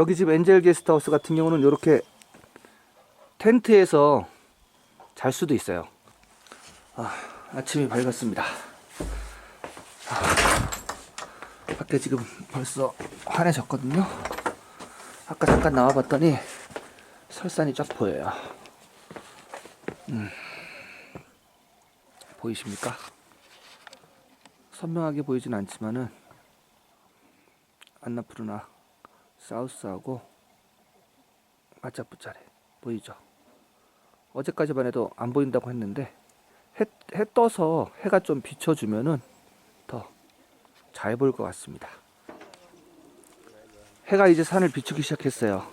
여기 집 엔젤 게스트하우스 같은 경우는 이렇게 텐트에서 잘 수도 있어요. 아, 아침이 밝았습니다. 아, 밖에 지금 벌써 환해졌거든요. 아까 잠깐 나와봤더니 설산이 쫙 보여요. 음, 보이십니까? 선명하게 보이진 않지만은 안나푸르나 사우스하고 마짜뿌짜레 보이죠? 어제까지만 해도 안 보인다고 했는데 해, 해 떠서 해가 좀 비춰주면은 더 잘 보일 것 같습니다. 해가 이제 산을 비추기 시작했어요.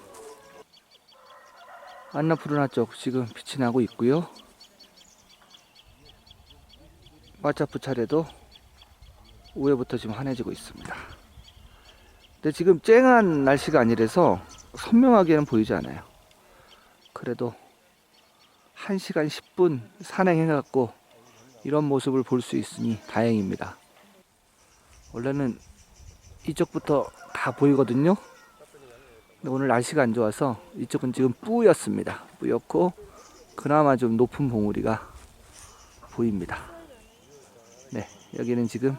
안나푸르나 쪽 지금 빛이 나고 있고요. 마짜뿌차레도 우회부터 지금 환해지고 있습니다. 근데 지금 쨍한 날씨가 아니라서 선명하게는 보이지 않아요. 그래도 1시간 10분 산행해갖고 이런 모습을 볼 수 있으니 다행입니다. 원래는 이쪽부터 다 보이거든요. 근데 오늘 날씨가 안 좋아서 이쪽은 지금 뿌였습니다. 뿌였고 그나마 좀 높은 봉우리가 보입니다. 네, 여기는 지금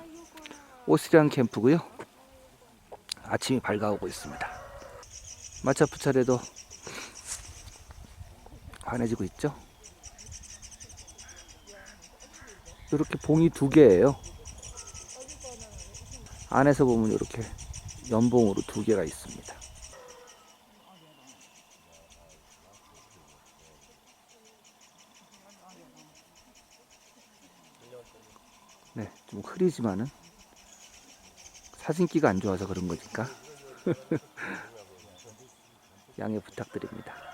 오스리안 캠프고요. 아침이 밝아오고 있습니다. 마차푸차레도 환해지고 있죠. 이렇게 봉이 두 개예요. 안에서 보면 이렇게 연봉으로 두 개가 있습니다. 네, 좀 흐리지만은 사진기가 안 좋아서 그런 거니까 양해 부탁드립니다.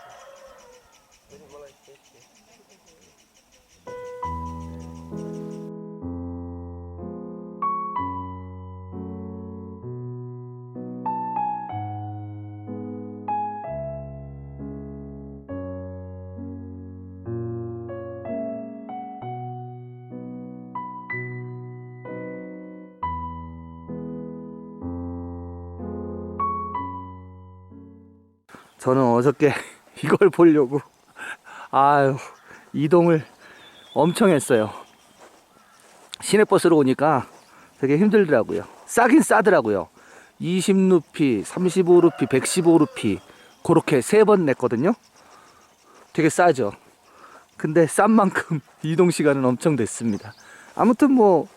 저는 어저께 이걸 보려고 아유 이동을 엄청 했어요. 시내버스로 오니까 되게 힘들더라고요. 싸긴 싸더라고요. 20루피, 35루피, 115루피 그렇게 세 번 냈거든요. 되게 싸죠. 근데 싼 만큼 이동 시간은 엄청 됐습니다. 아무튼 뭐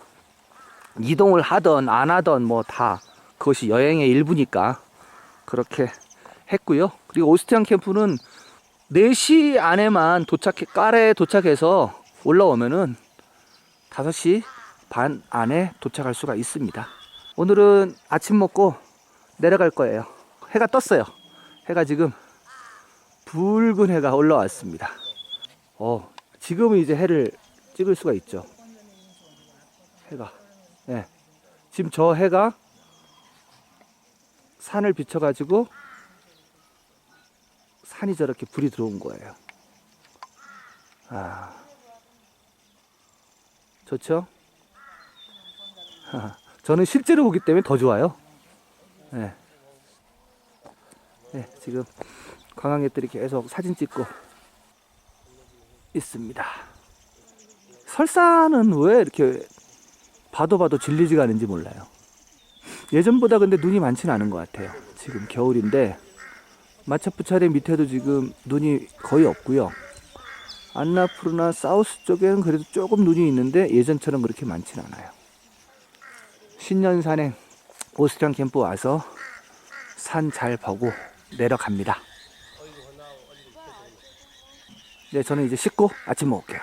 이동을 하던 안 하던 뭐 다 그것이 여행의 일부니까 그렇게 했고요. 그리고 오스티안 캠프는 4시 안에만 도착해, 까레에 도착해서 올라오면은 5시 반 안에 도착할 수가 있습니다. 오늘은 아침 먹고 내려갈 거예요. 해가 떴어요. 해가 지금 붉은 해가 올라왔습니다. 어, 지금은 이제 해를 찍을 수가 있죠. 해가. 예. 지금 저 해가 산을 비춰가지고 산이 저렇게 불이 들어온 거예요. 아, 좋죠? 저는 실제로 보기 때문에 더 좋아요. 네. 네, 지금 관광객들이 계속 사진 찍고 있습니다. 설산은 왜 이렇게 봐도 봐도 질리지가 않은지 몰라요. 예전보다 근데 눈이 많지는 않은 것 같아요. 지금 겨울인데 마차푸차레 밑에도 지금 눈이 거의 없고요. 안나푸르나 사우스 쪽에는 그래도 조금 눈이 있는데 예전처럼 그렇게 많지는 않아요. 신년 산행 오스트리안 캠프 와서 산 잘 보고 내려갑니다. 네, 저는 이제 씻고 아침 먹을게요.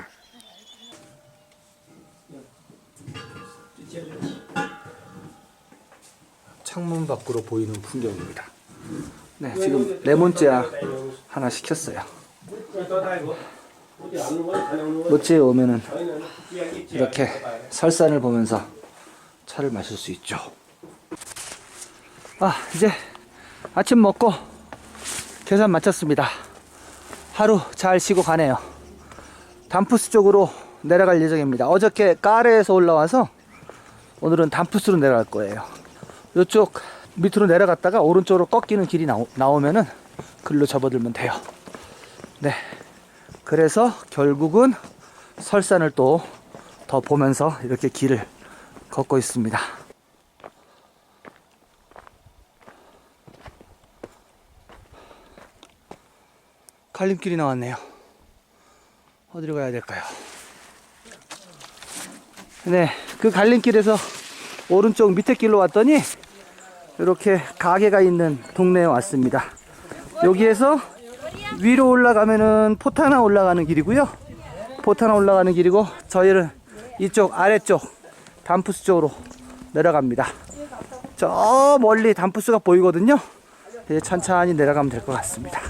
창문 밖으로 보이는 풍경입니다. 네, 지금 레몬째야 하나 시켰어요. 모찌에 오면은 이렇게 설산을 보면서 차를 마실 수 있죠. 아, 이제 아침 먹고 계산 마쳤습니다. 하루 잘 쉬고 가네요. 담푸스 쪽으로 내려갈 예정입니다. 어저께 까레에서 올라와서 오늘은 담푸스로 내려갈 거예요. 이쪽 밑으로 내려갔다가 오른쪽으로 꺾이는 길이 나오, 나오면은 글로 접어들면 돼요. 네. 그래서 결국은 설산을 또 더 보면서 이렇게 길을 걷고 있습니다. 갈림길이 나왔네요. 어디로 가야 될까요? 네, 그 갈림길에서 오른쪽 밑에 길로 왔더니 이렇게 가게가 있는 동네에 왔습니다. 여기에서 위로 올라가면은 포타나 올라가는 길이고요. 포타나 올라가는 길이고 저희는 이쪽 아래쪽 담푸스 쪽으로 내려갑니다. 저 멀리 담푸스가 보이거든요. 이제 천천히 내려가면 될 것 같습니다.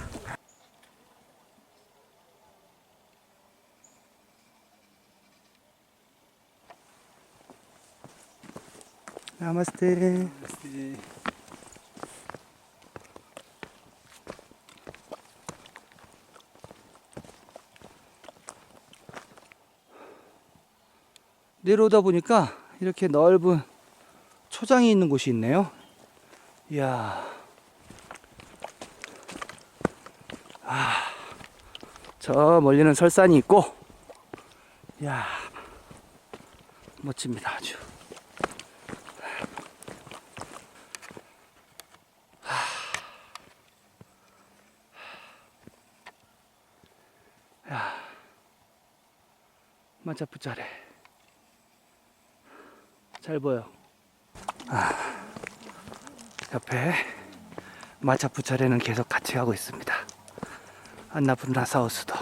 나마스테. 내려오다 보니까 이렇게 넓은 초장이 있는 곳이 있네요. 이야. 아, 저 멀리는 설산이 있고, 이야, 멋집니다, 아주. 마차프 짜래. 잘 보여. 아, 옆에 마차프 차례는 계속 같이 가고 있습니다. 안나푸른 라사우스도.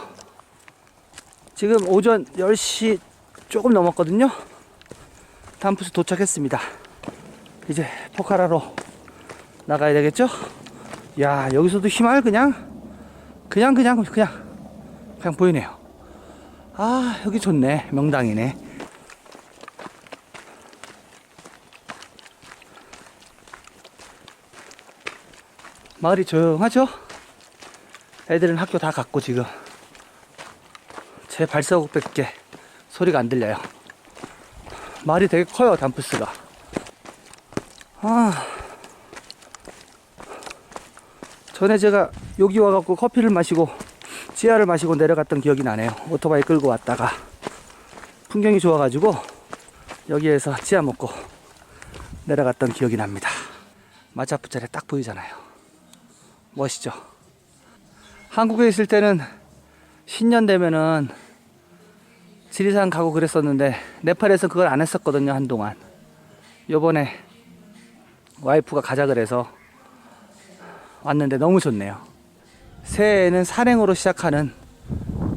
지금 오전 10시 조금 넘었거든요. 담푸스 도착했습니다. 이제 포카라로 나가야 되겠죠? 야, 여기서도 희망을 그냥, 그냥, 그냥, 그냥, 그냥 보이네요. 아, 여기 좋네. 명당이네. 마을이 조용하죠? 애들은 학교 다 갔고 지금 제 발자국밖에 소리가 안 들려요. 마을이 되게 커요 담프스가. 아 전에 제가 여기 와갖고 커피를 마시고 지하를 마시고 내려갔던 기억이 나네요. 오토바이 끌고 왔다가 풍경이 좋아가지고 여기에서 지하 먹고 내려갔던 기억이 납니다. 마차푸차레 딱 보이잖아요. 멋있죠? 한국에 있을 때는 신년 되면은 지리산 가고 그랬었는데 네팔에서 그걸 안 했었거든요 한동안 요번에 와이프가 가자 그래서 왔는데 너무 좋네요 새해에는 산행으로 시작하는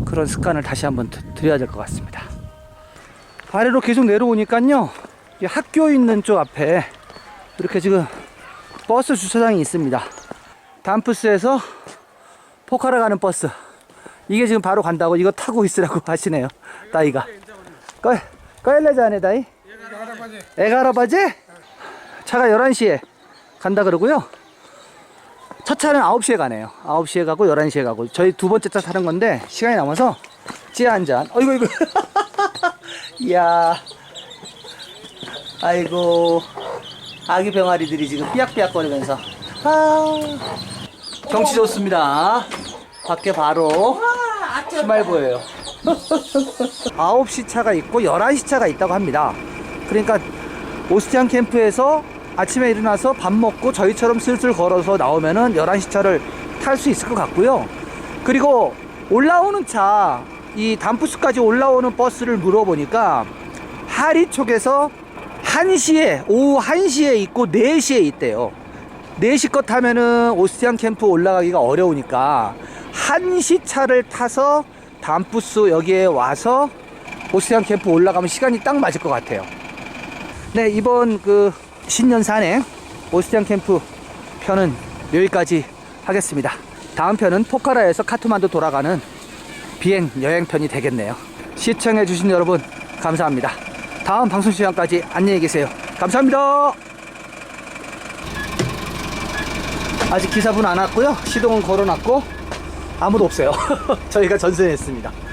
그런 습관을 다시 한번 드- 들여야 될 것 같습니다 아래로 계속 내려오니까요 이 학교 있는 쪽 앞에 이렇게 지금 버스 주차장이 있습니다 담프스에서 포카라 가는 버스. 이게 지금 바로 간다고 이거 타고 있으라고 하시네요. 따이가. 꺼, 꺼일래자네 따이? 에가라바지? 차가 11시에 간다 그러고요. 첫 차는 9시에 가네요. 9시에 가고 11시에 가고. 저희 두 번째 차 타는 건데 시간이 남아서 찌 한 잔. 어이구 이거. 이야. 아이고. 아기 병아리들이 지금 삐약삐약거리면서. 아. 경치 좋습니다. 밖에 바로 희말 보여요. 9시 차가 있고 11시 차가 있다고 합니다. 그러니까 오스티안 캠프에서 아침에 일어나서 밥 먹고 저희처럼 슬슬 걸어서 나오면은 11시 차를 탈 수 있을 것 같고요. 그리고 올라오는 차, 이 담푸스까지 올라오는 버스를 물어보니까 하리 쪽에서 1시에, 오후 1시에 있고 4시에 있대요. 4시 것 타면은 오스티안 캠프 올라가기가 어려우니까 1시 차를 타서 담푸스 여기에 와서 오스티안 캠프 올라가면 시간이 딱 맞을 것 같아요. 네, 이번 그 신년 산행 오스티안 캠프 편은 여기까지 하겠습니다. 다음 편은 포카라에서 카트만두 돌아가는 비행 여행 편이 되겠네요. 시청해주신 여러분, 감사합니다. 다음 방송 시간까지 안녕히 계세요. 감사합니다. 아직 기사분 안 왔고요. 시동은 걸어놨고 아무도 없어요. 저희가 전선했습니다.